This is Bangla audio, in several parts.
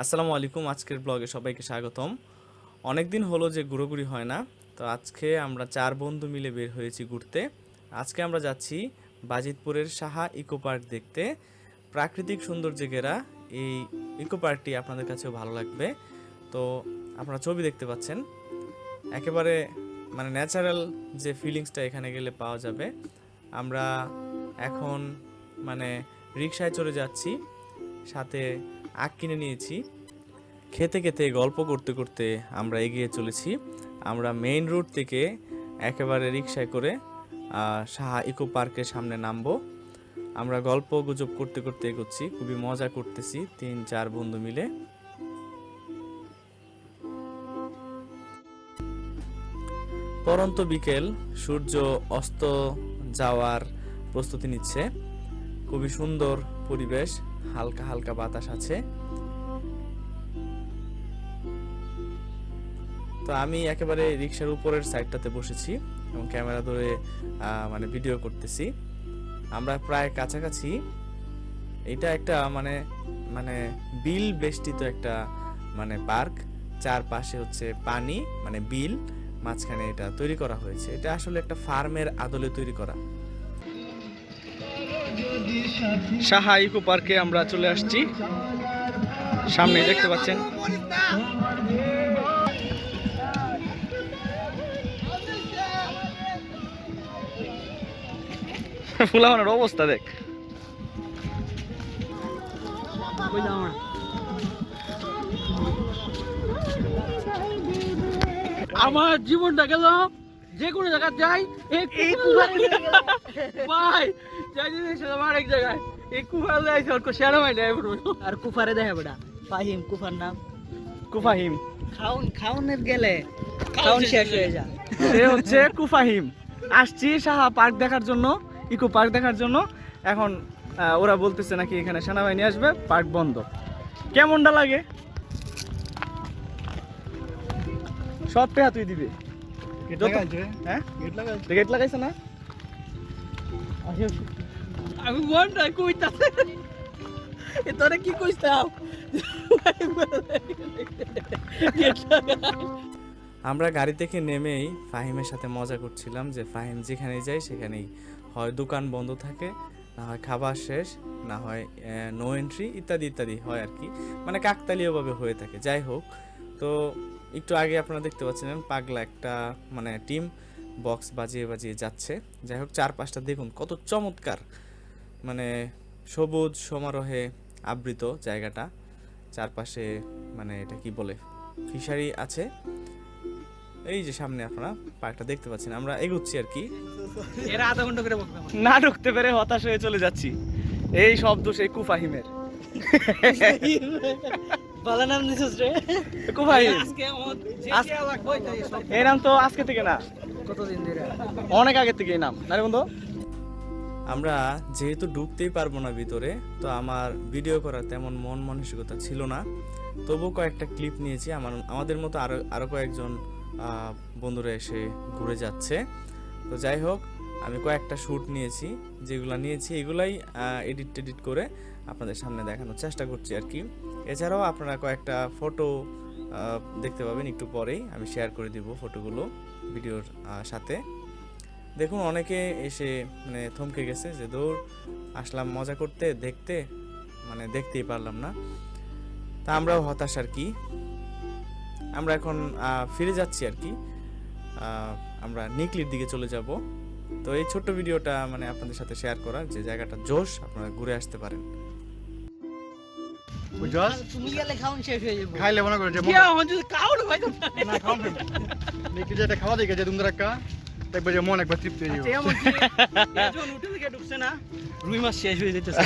আসসালামু আলাইকুম, আজকের ব্লগে সবাইকে স্বাগতম। অনেক দিন হলো যে ঘুরোঘুরি হয় না, তো আজকে আমরা চার বন্ধু মিলে বের হয়েছি ঘুরতে। আজকে আমরা যাচ্ছি বাজিতপুরের সাহা ইকো পার্ক দেখতে। প্রাকৃতিক সৌন্দর্যে ঘেরা এই ইকো পার্কটি আপনাদের কাছেও ভালো লাগবে। তো আপনারা ছবি দেখতে পাচ্ছেন। একেবারে মানে ন্যাচারাল যে ফিলিংসটা এখানে গেলে পাওয়া যাবে। আমরা এখন মানে রিক্সায় চলে যাচ্ছি, সাথে আখ কিনে নিয়েছি। খেতে খেতে, গল্প করতে করতে আমরা এগিয়ে চলেছি। আমরা মেইন রোড থেকে একেবারে রিক্সায় করে সাহা ইকো পার্কের সামনে নামবো। আমরা গল্প গুজব করতে করতে এগোচ্ছি, খুবই মজা করতেছি তিন, চার বন্ধু মিলে। পরন্ত বিকেল, সূর্য অস্ত যাওয়ার প্রস্তুতি নিচ্ছে। খুবই সুন্দর পরিবেশ। হালকা হালকা বাতাস আছে। তো আমি একেবারে রিক্সার উপরের সাইডটাতে বসেছি এবং ক্যামেরা ধরে মানে ভিডিও করতেছি। আমরা প্রায় কাছাকাছি এটা একটা মানে মানে বিল বেষ্টিত একটা মানে পার্ক। চারপাশে হচ্ছে পানি মানে বিল, মাঝখানে এটা তৈরি করা হয়েছে। এটা আসলে একটা ফার্মের আদলে তৈরি করা। সাহা ইকো পার্কে আমরা চলে আসছি। সামনে দেখতে পাচ্ছেন। ফুলাওয়ানোর অবস্থা দেখ। আমার জীবনটা গেল যে কোনো জায়গায় যাই এই ভাই যাই জিনিস আমার এক জায়গায়। এই কুফার যাইছে ওর শেয়ার হয় না আর কুফারে দেখা বেটা ফাহিম কুফার নাম। কুফাহিম। খাউন খাউনের গেলে খাউন শেষ হয়ে যায়। সে হচ্ছে কুফাহিম। আসছি সাহা পার্ক দেখার জন্য ইকো পার্ক দেখার জন্য। এখন ওরা বলতেছে নাকি এখানে সেনাবাহিনী আসবে পার্ক বন্ধ। কেমনটা লাগে? সব পেহা তুই দিবে। হ্যাঁ? গেট লাগাইছে না? আমি কইতাছে। তোরা কি কইতাম আমরা গাড়ি থেকে নেমেই ফাহিমের সাথে মজা করছিলাম যে ফাহিম যেখানে যায় সেখানেই হয় দোকান বন্ধ থাকে না হয় খাবার শেষ না হয় নো এন্ট্রি ইত্যাদি ইত্যাদি হয় আর কি। মানে কাকতালীয়ভাবে হয়ে থাকে যাই হোক। তো একটু আগে আপনারা দেখতে পাচ্ছিলেন পাগলা একটা মানে টিম বক্স বাজিয়ে বাজিয়ে যাচ্ছে। যাই হোক চারপাশটা দেখুন কত চমৎকার। মানে সবুজ সমারোহে আবৃত জায়গাটা। চারপাশে মানে এটা কি বলে ফিশারি আছে। এই যে সামনে আপনারা পার্কটা দেখতে পাচ্ছেন আমরা এগোচ্ছি আর কি। এরা আধা ঘণ্টা করে না ঢুকতে পেরে হতাশ হয়ে চলে যাচ্ছি। এই শব্দ সেই কুফাহিমের ভালো নাম দিছিস রে। এই নাম তো আজকে থেকে না। কতদিন ধরে? অনেক আগে থেকে এই নাম। না রে বন্ধু? আমরা যেহেতু ঢুকতেই পারব না ভিতরে তো আমার ভিডিও করার তেমন মন মানসিকতা ছিল না। তবু কয়েকটা ক্লিপ নিয়েছি। আমার আমাদের মতো আরও আরও কয়েকজন বন্ধুরা এসে ঘুরে যাচ্ছে। তো যাই হোক আমি কয়েকটা শ্যুট নিয়েছি, যেগুলো নিয়েছি, এগুলাই এডিট টেডিট করে আপনাদের সামনে দেখানোর চেষ্টা করছি আর কি। এছাড়াও আপনারা কয়েকটা ফটো দেখতে পাবেন একটু পরেই, আমি শেয়ার করে দিব ফটোগুলো ভিডিওর সাথে। দেখুন, অনেকে এসে মানে থমকে গেছে যে, দৌড়, আসলাম মজা করতে, দেখতে। মানে দেখতেই পারলাম না। তা আমরাও হতাশ আর কি। আমরা এখন ফিরে যাচ্ছি আর কি। আমরা নিকলির দিকে চলে যাব। তো এই ছোট্ট ভিডিওটা মানে আপনাদের সাথে শেয়ার করা যে জায়গাটা জোশ আপনারা ঘুরে আসতে পারেন। তুমি গেলে খাউন শেষ হয়ে যাবে। খাইলে মনে করে যে আমার যদি কাউর হয়তো না খাও দেখি যে এটা খাওয়া দেখে যে তুমি একটা দেখবে যে মন একবার তৃপ্তি হয়ে যাবে। এমন উঠে থেকে ঢুকছে না? রুই মাছ শেষ হয়ে যেতেছে।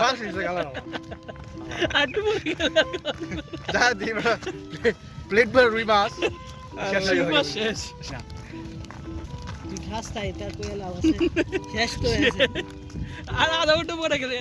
বাস এসে গেল। আর তুমি যা দি প্লেট ভরে রুই মাছ। শেষ রুই মাছ শেষ। তাই তার শেষ করে আর আধা ঘণ্টা পরে গেলে